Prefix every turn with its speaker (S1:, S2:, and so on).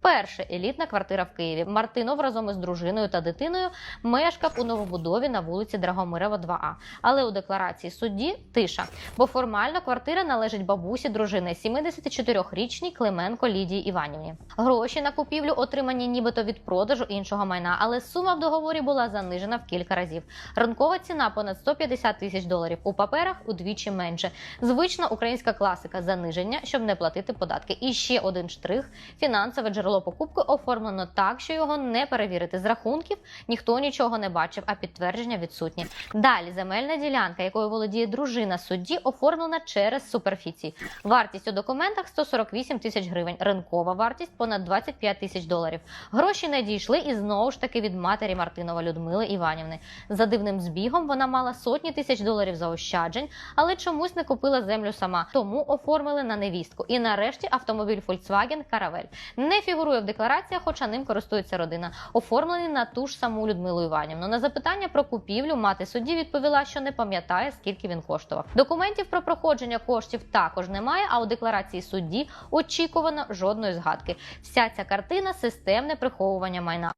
S1: Перше елітна квартира в Києві. Мартинов разом із дружиною та дитиною мешкав у новобудові на вулиці Драгомирова, 2А. Але у декларації судді тиша, бо формально квартира належить бабусі дружини 74-річній Клименко Лідії Іванівні. Гроші на купівлю отримані нібито від продажу іншого майна, але сума в договорі була занижена в кілька разів. Ринкова ціна понад 150 тисяч доларів. У паперах удвічі менше. Звична українська класика заниження, щоб не платити податки. І ще один штрих: фінансове джерело покупки оформлено так, що його не перевірити з рахунків. Ніхто нічого не бачив, а підтвердження відсутні. Далі земельна ділянка, якою володіє дружина судді, оформлена через суперфіції. Вартість у документах 148 тисяч гривень. Ринкова вартість понад 25 тисяч доларів. Гроші не дійшли і знову ж таки від матері Мартинова Людмили Іванівни. За дивним збігом вона мала сотні тисяч доларів заощаджень, але чомусь не купила землю сама. Тому оформили на невістку. І нарешті автомобіль Volkswagen Caravelle не фігурує в деклараціях, хоча ним користується родина. Оформлений на ту ж саму Людмилу Іванівну. На запитання про купівлю мати судді відповіла, що не пам'ятає, скільки він коштував. Документів про проходження коштів також немає. А у декларації судді очікувано жодної згадки. Вся ця картина системне приховування майна.